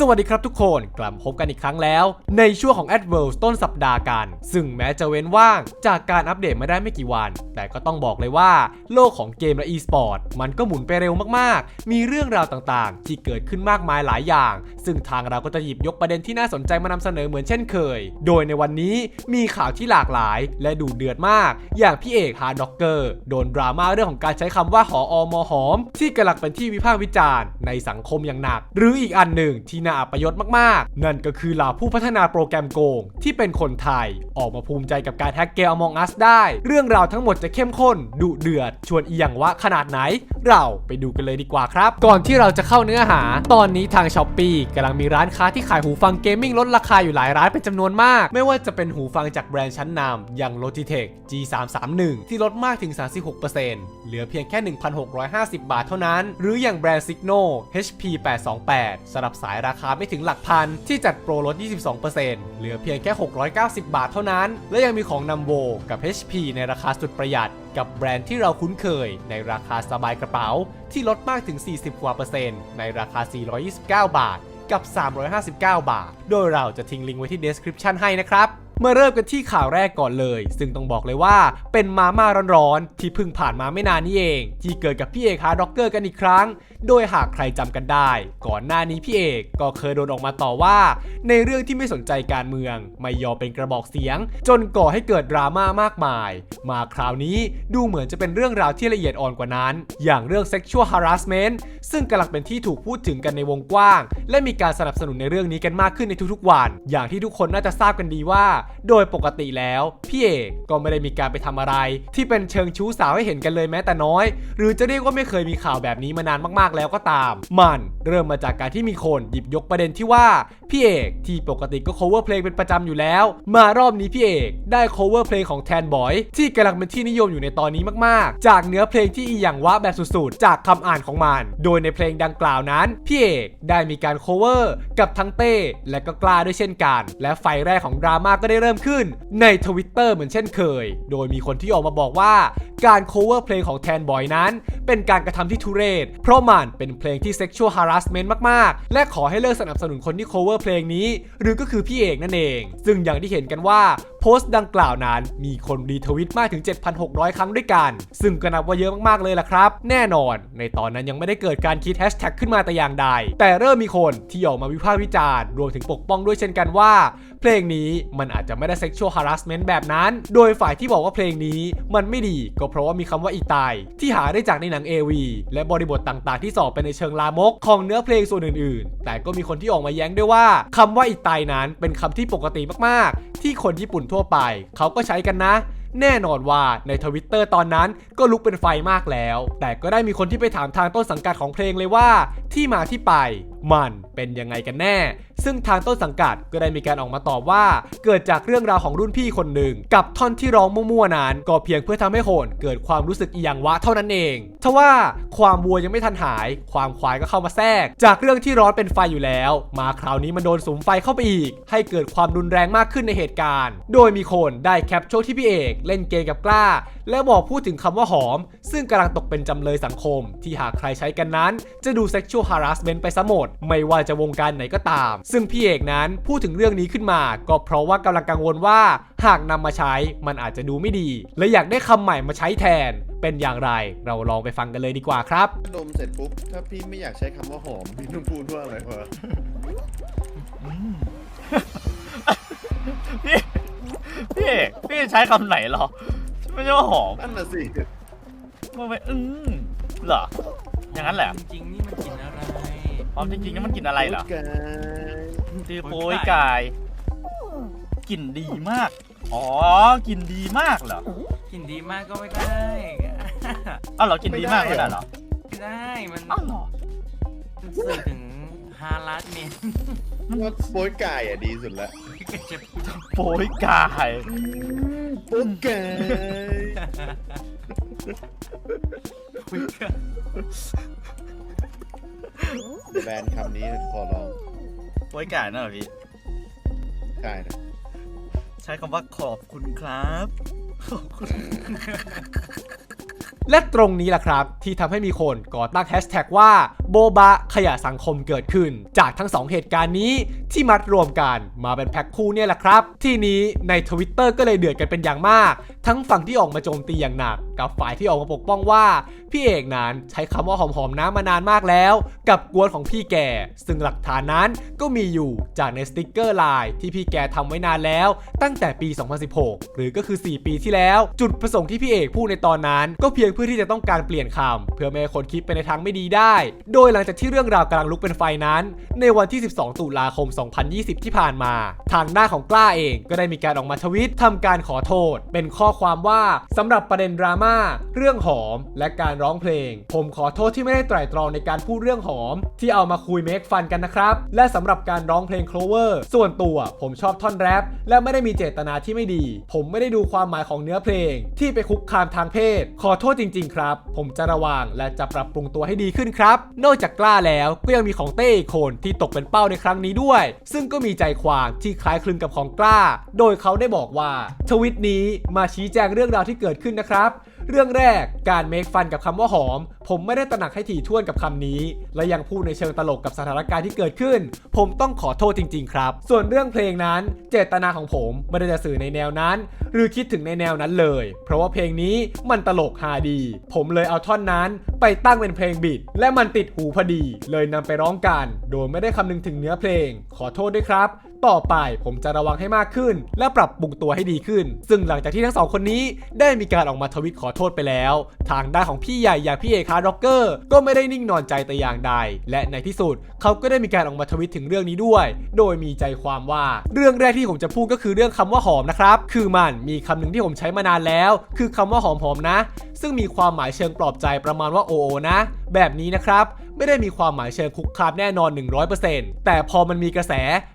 สวัสดีครับทุกคนกลับพบกันอีกครั้งแล้ว ในช่วงของ a d v e r s ต้นสัปดาห์กัน ซึ่งแม้จะเว้นว่างจากการอัปเดตมาได้ไม่กี่วัน แต่ก็ต้องบอกเลยว่า โลกของเกมและ e-sport มันก็หมุนไปเร็วมากๆ มีเรื่องราวต่างๆ ที่เกิดขึ้นมากมายหลายอย่าง ซึ่งทางเราก็จะหยิบยกประเด็นที่น่าสนใจมานำเสนอเหมือนเช่นเคย โดยในวันนี้มีข่าวที่หลากหลาย และดูเดือดมาก อย่างพี่เอกฮาร์ด็อกเกอร์โดนดราม่าเรื่องของการใช้คำว่าหออมหอม ที่กำลังเป็นที่วิพากษ์วิจารณ์ในสังคมอย่างหนัก หรืออีกอันหนึ่งที่น่าอัปยศมากๆ นั่นก็คือเหล่าผู้พัฒนาโปรแกรมโกง ที่เป็นคนไทย ออกมาภูมิใจกับการแฮกเกม Among Us ได้ เรื่องราวทั้งหมดจะเข้มข้น ดุเดือด ชวนอีหยังวะขนาดไหน เราไปดูกันเลยดีกว่าครับ ก่อนที่เราจะเข้าเนื้อหา ตอนนี้ทาง s h อ p e e กำลังมีร้านค้าที่ขายหูฟังเกมมิ่งลดราคาอยู่หลายร้านเป็นจำนวนมาก ไม่ว่าจะเป็นหูฟังจากแบรนด์ชั้นนำอย่าง Logitech G331 ที่ลดมากถึง 36%เหลือเพียงแค่ 1,650 บาทเท่านั้น หรืออย่างแบรนด์ Signo HP828 สำหรับสายราาไม่ถึงหลักพันที่จัดโปรลด 22%เหลือเพียงแค่ 690 บาทเท่านั้น และยังมีของนำโวกับ HP ในราคาสุดประหยัด กับแบรนด์ที่เราคุ้นเคย ในราคาสบายกระเป๋า ที่ลดมากถึง 40 กว่าเปอร์เซ็นต์ในราคา 429 บาท กับ 359 บาท โดยเราจะทิ้งลิงก์ไว้ที่ description ให้นะครับ มาเริ่มกันที่ข่าวแรกก่อนเลย ซึ่งต้องบอกเลยว่าเป็นมาม่าร้อนๆ ที่เพิ่งผ่านมาไม่นานนี้เอง ที่เกิดกับพี่เอกฮาร์ด็อกเกอร์กันอีกครั้ง โดยหากใครจำกันได้ ก่อนหน้านี้พี่เอกก็เคยโดนออกมาต่อว่า ในเรื่องที่ไม่สนใจการเมือง ไม่ยอมเป็นกระบอกเสียง จนก่อให้เกิดดราม่ามากมาย มาคราวนี้ดูเหมือนจะเป็นเรื่องราวที่ละเอียดอ่อนกว่านั้น อย่างเรื่อง sexual harassment ซึ่งกำลังเป็นที่ถูกพูดถึงกันในวงกว้าง และมีการสนับสนุนในเรื่องนี้กันมากขึ้นในทุกๆวัน อย่างที่ทุกคนน่าจะทราบกันดีว่าโดยปกติแล้วพี่เอกก็ไม่ได้มีการไปทำอะไร ที่เป็นเชิงชู้สาวให้เห็นกันเลยแม้แต่น้อย หรือจะเรียกว่าไม่เคยมีข่าวแบบนี้มานานมากๆแล้วก็ตาม มันเริ่มมาจากการที่มีคนหยิบยกประเด็นที่ว่าพี่เอกที่ปกติก็ cover เพลงเป็นประจำอยู่แล้ว มารอบนี้พี่เอกได้ cover เพลงของแทนบอย ที่กำลังเป็นที่นิยมอยู่ในตอนนี้มากๆ จากเนื้อเพลงที่อีหยังวะแบบสุดๆ จากคำอ่านของมัน โดยในเพลงดังกล่าวนั้นพี่เอกได้มีการ cover กับทั้งเต้และก็กล้าด้วยเช่นกัน และไฟแรกของดราม่าก็ได้เริ่มขึ้นในทวิตเตอร์เหมือนเช่นเคย โดยมีคนที่ออกมาบอกว่าการ cover เพลงของแทนบอยนั้น เป็นการกระทำที่ทุเรศ เพราะมันเป็นเพลงที่ sexual harassment มาก ๆ และขอให้เลิกสนับสนุนคนที่ cover เพลงนี้ หรือก็คือพี่เอกนั่นเอง ซึ่งอย่างที่เห็นกันว่า พสต์ดังกล่าวนั้น มีคนรีทวิตมากถึง 7,600 ครั้งด้วยกัน ซึ่งก็นับว่าเยอะมากๆเลยล่ะครับ แน่นอน ในตอนนั้นยังไม่ได้เกิดการคิดแฮชแท็กขึ้นมาแต่อย่างใด แต่เริ่มมีคนที่ออกมาวิพากษ์วิจารณ์รวมถึงปกป้องด้วยเช่นกันว่า เพลงนี้มันอาจจะไม่ได้ sexual harassment แบบนั้น โดยฝ่ายที่บอกว่าเพลงนี้มันไม่ดีก็เพราะว่ามีคำว่าอีตาย ที่หาได้จากในหนัง AV และบริบทต่างๆ ที่สอบไปในเชิงลามกของเนื้อเพลงส่วนอื่นๆ แต่ก็มีคนที่ออกมาแย้งด้วยว่าคำว่าอีตายนั้นเป็นคำที่ปกติมากๆ ที่คนญี่ปุ่นทั่วไป เขาก็ใช้กันนะ แน่นอนว่าในทวิตเตอร์ตอนนั้นก็ลุกเป็นไฟมากแล้ว แต่ก็ได้มีคนที่ไปถามทางต้นสังกัดของเพลงเลยว่า ที่มาที่ไป มันเป็นยังไงกันแน่ ซึ่งทางต้นสังกัดก็ได้มีการออกมาตอบว่า เกิดจากเรื่องราวของรุ่นพี่คนหนึ่ง กับท่อนที่ร้องมั่วๆนั้น ก็เพียงเพื่อทำให้โหนเกิดความรู้สึกอีหยังวะเท่านั้นเองทว่าความวัวยังไม่ทันหาย ความควายก็เข้ามาแทรก จากเรื่องที่ร้อนเป็นไฟอยู่แล้ว มาคราวนี้มันโดนสุมไฟเข้าไปอีก ให้เกิดความรุนแรงมากขึ้นในเหตุการณ์ โดยมีคนได้แคปโชวงที่พี่เอกเล่นเกมกับกล้า และบอกพูดถึงคำว่าหอม ซึ่งกำลังตกเป็นจำเลยสังคม ที่หากใครใช้กันนั้น จะดู sexual harassment ไปซะหมดไม่ว่าจะวงการไหนก็ตาม ซึ่งพี่เอกนั้นพูดถึงเรื่องนี้ขึ้นมา ก็เพราะว่ากำลังกังวลว่า หากนำมาใช้มันอาจจะดูไม่ดี และอยากได้คำใหม่มาใช้แทน เป็นอย่างไร เราลองไปฟังกันเลยดีกว่าครับดมเสร็จปุ๊บถ้าพี่ไม่อยากใช้คำว่าหอมพี่ต้องพูดว่าอะไรวะพี่พี่พี่ใช้คำไหนหรอไม่ใช่ว่าหอมนั่นน่ะสิมันไปอืมเหรออย่างนั้นแหละจริงๆนี่มันกินอะไร หอมจริงๆแล้วมันกลิ่นอะไรเหรอกายตีโพยกายกลิ่นดีมาก อ๋อกลิ่นดีมากเหรอ กินดีมากก็ไม่ได้อ้าวเหรอกลิ่นดีมากไม่ได้เหรอไม่ได้ มันอ้าวเหรอสื่อถึงฮารัสเมนว่าโป้ยกายอะดีสุดละจะพูดโพยกายโป้ยกายคุยกัน แบนคำนี้ขอร้องโพยกายน่ะเหรอพี่กายนะใช้คำว่าขอบคุณครับขอบคุณและตรงนี้แหละครับ ที่ทำให้มีคนก่อตั้งแฮชแท็กว่าโบบะขยะสังคมเกิดขึ้น จากทั้งสองเหตุการณ์นี้ที่มัดรวมกันมาเป็นแพ็คคู่เนี่ยแหละครับ ที่นี้ในทวิตเตอร์ก็เลยเดือดกันเป็นอย่างมาก ทั้งฝั่งที่ออกมาโจมตีอย่างหนัก กับฝ่ายที่ออกมาปกป้องว่า พี่เอกนั้นใช้คำว่าหอมๆน้ำมานานมากแล้ว กับกวนของพี่แก ซึ่งหลักฐานนั้นก็มีอยู่จากในสติกเกอร์ไลน์ที่พี่แกทำไว้นานแล้ว ตั้งแต่ปี 2016 หรือก็คือ 4 ปีที่แล้ว จุดประสงค์ที่พี่เอกพูดในตอนนั้น ก็เพียงเพื่อที่จะต้องการเปลี่ยนคำเพื่อไม่ให้คนคิดไปในทางไม่ดีได้ โดยหลังจากที่เรื่องราวกำลังลุกเป็นไฟนั้น ในวันที่ 12 ตุลาคม 2020 ที่ผ่านมา ทางหน้าของกล้าเองก็ได้มีการออกมาทวิตทำการขอโทษ เป็นข้อความว่าสำหรับประเด็นดราม่าเรื่องหอมและการร้องเพลง ผมขอโทษที่ไม่ได้ไตร่ตรองในการพูดเรื่องหอม ที่เอามาคุยเมคฟันกันนะครับ และสำหรับการร้องเพลง Clover ส่วนตัวผมชอบท่อนแรปและไม่ได้มีเจตนาที่ไม่ดี ผมไม่ได้ดูความหมายของเนื้อเพลง ที่ไปคุกคามทางเพศ ขอโทษจริง ๆ ครับ ผมจะระวังและจะปรับปรุงตัวให้ดีขึ้นครับ นอกจากกล้าแล้วก็ยังมีของเต้อีกคนที่ตกเป็นเป้าในครั้งนี้ด้วย ซึ่งก็มีใจความที่คล้ายคลึงกับของกล้า โดยเขาได้บอกว่าทวิตนี้มาชี้แจงเรื่องราวที่เกิดขึ้นนะครับ เรื่องแรกการเมคฟันกับคำว่าหอม ผมไม่ได้ตระหนักให้ถี่ถ้วนกับคำนี้ และยังพูดในเชิงตลกกับสถานการณ์ที่เกิดขึ้น ผมต้องขอโทษจริง ๆ ครับ ส่วนเรื่องเพลงนั้น เจตนาของผมไม่ได้จะสื่อในแนวนั้น หรือคิดถึงในแนวนั้นเลย เพราะว่าเพลงนี้มันตลกฮาดี ผมเลยเอาท่อนนั้น ไปตั้งเป็นเพลงบิด และมันติดหูพอดี เลยนำไปร้องกัน โดยไม่ได้คำนึงถึงเนื้อเพลง ขอโทษด้วยครับต่อไปผมจะระวังให้มากขึ้น และปรับปรุงตัวให้ดีขึ้น ซึ่งหลังจากที่ทั้งสองคนนี้ได้มีการออกมาทวิตขอโทษไปแล้ว ทางด้านของพี่ใหญ่อย่างพี่เอกฮาร์ด็อกเกอร์ก็ไม่ได้นิ่งนอนใจแต่อย่างใด และในที่สุดเขาก็ได้มีการออกมาทวิตถึงเรื่องนี้ด้วย โดยมีใจความว่าเรื่องแรกที่ผมจะพูดก็คือเรื่องคำว่าหอมนะครับคือมันมีคำหนึ่งที่ผมใช้มานานแล้ว คือคำว่าหอมๆนะ ซึ่งมีความหมายเชิงปลอบใจประมาณว่าโอโอนะแบบนี้นะครับ ไม่ได้มีความหมายเชิงคุกคามแน่นอน 100%แต่พอมันมีกระแส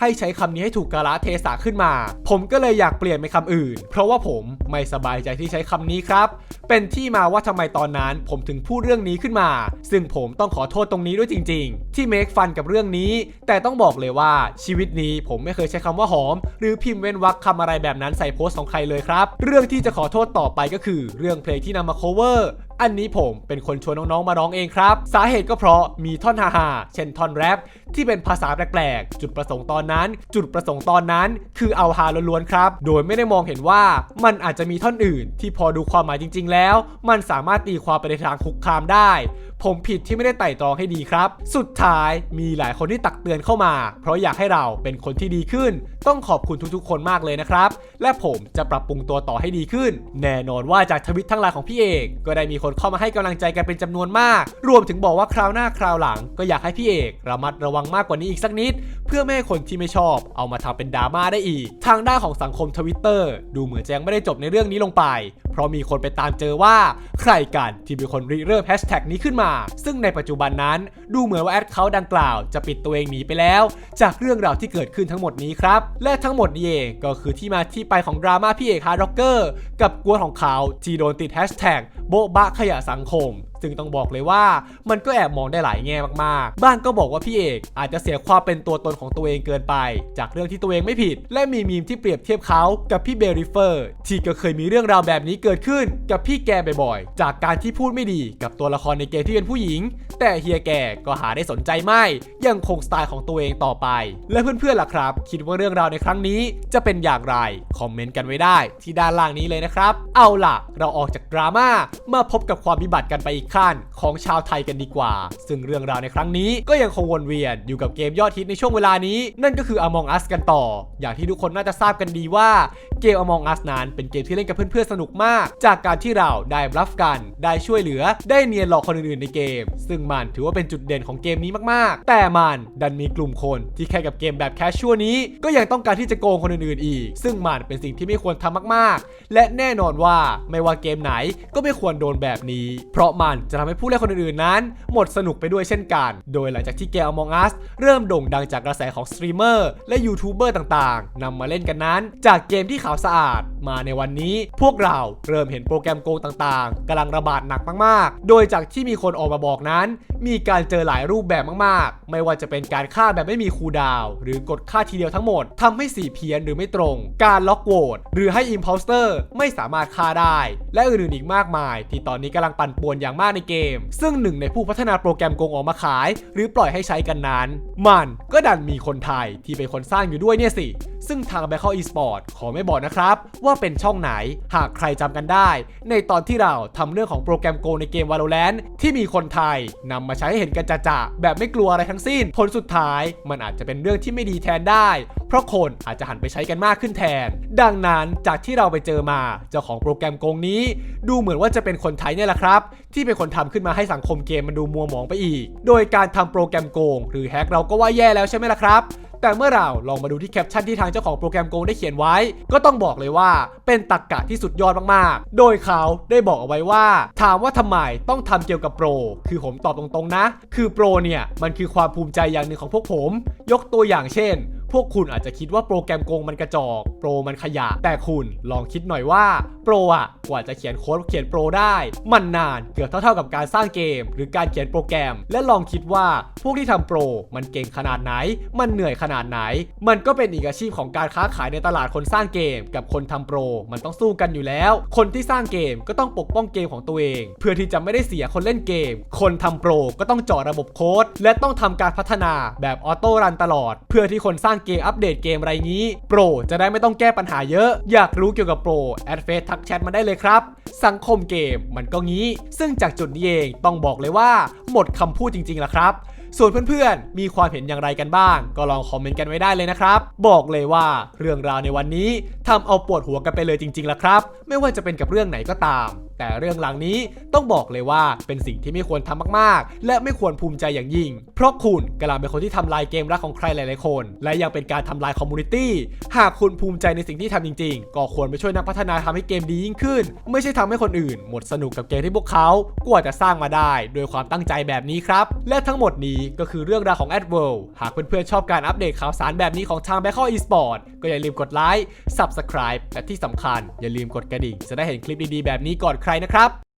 ให้ใช้คำนี้ให้ถูกกาลเทศะขึ้นมา ผมก็เลยอยากเปลี่ยนเป็นคำอื่น เพราะว่าผมไม่สบายใจที่ใช้คำนี้ครับ เป็นที่มาว่าทำไมตอนนั้นผมถึงพูดเรื่องนี้ขึ้นมา ซึ่งผมต้องขอโทษตรงนี้ด้วยจริง ๆ ที่เมคฟันกับเรื่องนี้ แต่ต้องบอกเลยว่าชีวิตนี้ผมไม่เคยใช้คำว่าหอม หรือพิมพ์เว้นวรรคคำอะไรแบบนั้นใส่โพสต์ของใครเลยครับ เรื่องที่จะขอโทษต่อไปก็คือ เรื่องเพลงที่นำมา cover อันนี้ผมเป็นคนชวนน้องๆมาร้องเองครับ สาเหตุก็เพราะมีท่อนฮาๆเช่นท่อนแรปที่เป็นภาษาแปลกๆ จุดประสงค์ตอนนั้น จุดประสงค์ตอนนั้น คือเอาฮาล้วนๆครับ โดยไม่ได้มองเห็นว่ามันอาจจะมีท่อนอื่น ที่พอดูความหมายจริง ๆ แล้ว มันสามารถตีความไปในทางคุกคามได้ ผมผิดที่ไม่ได้ไต่ตรองให้ดีครับ สุดท้ายมีหลายคนที่ตักเตือนเข้ามา เพราะอยากให้เราเป็นคนที่ดีขึ้น ต้องขอบคุณทุกๆ คนมากเลยนะครับ และผมจะปรับปรุงตัวต่อให้ดีขึ้น แน่นอนว่าจากทวิตทั้งหลายของพี่เอกก็ได้มีคนเข้ามาให้กำลังใจกันเป็นจำนวนมาก รวมถึงบอกว่าคราวหน้าคราวหลัง ก็อยากให้พี่เอกระมัดระวังมากกว่านี้อีกสักนิด เพื่อไม่ให้คนที่ไม่ชอบ เอามาทำเป็นดราม่าได้อีก ทางด้านของสังคมทวิตเตอร์ดูเหมือนจะยังไม่ได้จบในเรื่องนี้ลงไป เพราะมีคนไปตามเจอว่า ใครกันที่เป็นคนริเริ่มแฮชแท็กนี้ขึ้นมาซึ่งในปัจจุบันนั้น ดูเหมือนว่าแอดเขาดังกล่าวจะปิดตัวเองหนีไปแล้ว จากเรื่องราวที่เกิดขึ้นทั้งหมดนี้ครับ และทั้งหมดนี้เองก็คือที่มาที่ไปของดราม่าพี่เอกฮาร์ดร็อกเกอร์กับกวนของเขาที่โดนติดแฮชแท็กโบ๊ะบะขยะสังคม ซึ่งต้องบอกเลยว่ามันก็แอบมองได้หลายแง่มากๆ บ้างก็บอกว่าพี่เอกอาจจะเสียความเป็นตัวตนของตัวเองเกินไป จากเรื่องที่ตัวเองไม่ผิด และมีมีมที่เปรียบเทียบเขากับพี่เบริเฟอร์ที่ก็เคยมีเรื่องราวแบบนี้เกิดขึ้น กับพี่แกบ่อยๆ จากการที่พูดไม่ดีกับตัวละครในเกมที่เป็นผู้หญิง แต่เฮียแกก็หาได้สนใจไม่ยังคงสไตล์ของตัวเองต่อไป และเพื่อนๆล่ะครับ คิดว่าเรื่องราวในครั้งนี้จะเป็นอย่างไรคอมเมนต์กันไว้ได้ที่ด้านล่างนี้เลยนะครับ เอาล่ะ เราออกจากดราม่ามาพบกับความวิบัติกันไปอีกขั้นของชาวไทยกันดีกว่า ซึ่งเรื่องราวในครั้งนี้ก็ยังคงวนเวียนอยู่กับเกมยอดฮิตในช่วงเวลานี้ นั่นก็คือ Among Us กันต่อ อย่างที่ทุกคนน่าจะทราบกันดีว่าเกม Among Us นั้นเป็นเกมที่เล่นกับเพื่อนๆสนุกมาก จากการที่เราได้รับกัน ได้ช่วยเหลือ ได้เนียนหลอกคนอื่นๆในเกม ซึ่งมันถือว่าเป็นจุดเด่นของเกมนี้มากๆ แต่มันดันมีกลุ่มคนที่แค่กับเกมแบบแคชชัวนี้ ก็ยังต้องการที่จะโกงคนอื่นๆอีก ซึ่งมันเป็นสิ่งที่ไม่ควรทำมากๆ และแน่นอนว่าไม่ว่าเกมไหนก็ไม่ควรโดนแบบนี้ เพราะมันจะทำให้ผู้เล่นคนอื่นๆนั้น หมดสนุกไปด้วยเช่นกัน โดยหลังจากที่เกม Among Us เริ่มโด่งดังจากกระแสของสตรีมเมอร์และยูทูบเบอร์ต่างๆนำมาเล่นกันนั้น จากเกมที่ขาวสะอาดมาในวันนี้ พวกเราเริ่มเห็นโปรแกรมโกงต่างๆกำลังระบาดหนักมากๆ โดยจากที่มีคนออกมาบอกนั้น มีการเจอหลายรูปแบบมากๆ ไม่ว่าจะเป็นการฆ่าแบบไม่มีคูดาว หรือกดฆ่าทีเดียวทั้งหมดทำให้สีเพี้ยนหรือไม่ตรง การล็อกโหวตหรือให้อิมพ o สเตอร์ไม่สามารถฆ่าได้ และอื่นๆอีกมากมาย ที่ตอนนี้กำลังปั่นป่วนอย่างมากในเกม ซึ่งหนึ่งในผู้พัฒนาโปรแกรมโกงออกมาขาย หรือปล่อยให้ใช้กันนั้น มันก็ดันมีคนไทยที่เป็นคนสร้างอยู่ด้วยเนี่ยสิ ซึ่งทาง b a c k อีสปอร์ตขอไม่บอกนะครับ ว่าเป็นช่องไหนหากใครจำกันได้ ในตอนที่เราทำเรื่องของโปรแกรมโกงในเกม Valorant ที่มีคนไทยนำมาใช้ให้เห็นกันจะๆแบบไม่กลัวอะไรทั้งสิ้น ผลสุดท้าย มันอาจจะเป็นเรื่องที่ไม่ดีแทนได้ เพราะคนอาจจะหันไปใช้กันมากขึ้นแทน ดังนั้นจากที่เราไปเจอมาเจ้าของโปรแกรมโกงนี้ ดูเหมือนว่าจะเป็นคนไทยเนี่ยแหละครับ ที่เป็นคนทำขึ้นมาให้สังคมเกมมันดูมัวหมองไปอีก โดยการทำโปรแกรมโกง หรือแฮกเราก็ว่าแย่แล้วใช่ไหมล่ะครับแต่เมื่อเราลองมาดูที่แคปชั่นที่ทางเจ้าของโปรแกรมโกงได้เขียนไว้ ก็ต้องบอกเลยว่าเป็นตรกกะที่สุดยอดมากๆ โดยเขาได้บอกเอาไว้ว่า ถามว่าทำไมต้องทำเกี่ยวกับโปร คือผมตอบตรงๆนะ คือโปรเนี่ย มันคือความภูมิใจอย่างหนึ่งของพวกผม ยกตัวอย่างเช่น พวกคุณอาจจะคิดว่าโปรแกรมโกงมันกระจอก โปรมันขยะ แต่คุณลองคิดหน่อยว่าโปรอะกว่าจะเขียนโค้ดเขียนโปรได้ มันนานเกือบเท่าๆกับการสร้างเกม หรือการเขียนโปรแกรม และลองคิดว่าพวกที่ทำโปร มันเก่งขนาดไหน มันเหนื่อยขนาดไหน มันก็เป็นอีกอาชีพของการค้าขายในตลาดคนสร้างเกม กับคนทำโปร มันต้องสู้กันอยู่แล้ว คนที่สร้างเกมก็ต้องปกป้องเกมของตัวเอง เพื่อที่จะไม่ได้เสียคนเล่นเกม คนทำโปรก็ต้องเจาะระบบโค้ดและต้องทำการพัฒนาแบบออโต้รันตลอด เพื่อที่คนสร้างเกมอัปเดตเกมอะไรงี้ โปรจะได้ไม่ต้องแก้ปัญหาเยอะ อยากรู้เกี่ยวกับโปรแอดเฟซทักแชทมาได้เลยครับ สังคมเกมมันก็งี้ ซึ่งจากจุดนี้เองต้องบอกเลยว่า หมดคำพูดจริงๆล่ะครับส่วนเพื่อนๆ มีความเห็นอย่างไรกันบ้าง ก็ลองคอมเมนต์กันไว้ได้เลยนะครับ บอกเลยว่าเรื่องราวในวันนี้ทำเอาปวดหัวกันไปเลยจริงๆล่ะครับ ไม่ว่าจะเป็นกับเรื่องไหนก็ตาม แต่เรื่องหลังนี้ต้องบอกเลยว่าเป็นสิ่งที่ไม่ควรทำมากๆ และไม่ควรภูมิใจอย่างยิ่ง เพราะคุณกำลังเป็นคนที่ทำลายเกมรักของใครหลายๆคน และยังเป็นการทำลายคอมมูนิตี้หากคุณภูมิใจในสิ่งที่ทำจริง ๆ ก็ควรไปช่วยนักพัฒนาทำให้เกมดียิ่งขึ้น ไม่ใช่ทำให้คนอื่น หมดสนุกกับเกมที่พวกเขากว่าจะสร้างมาได้โดยความตั้งใจแบบนี้ครับ และทั้งหมดนี้ก็คือเรื่องราวของ a d w o r l d หากเพื่อนๆชอบการอัปเดตข่าวสารแบบนี้ของทาง b a c k Esport ก็อย่าลืมกดไลค์ Subscribe และที่สำคัญอย่าลืมกดกระดิ่งจะได้เห็นคลิปดีๆแบบนี้ก่อนใครนะครับ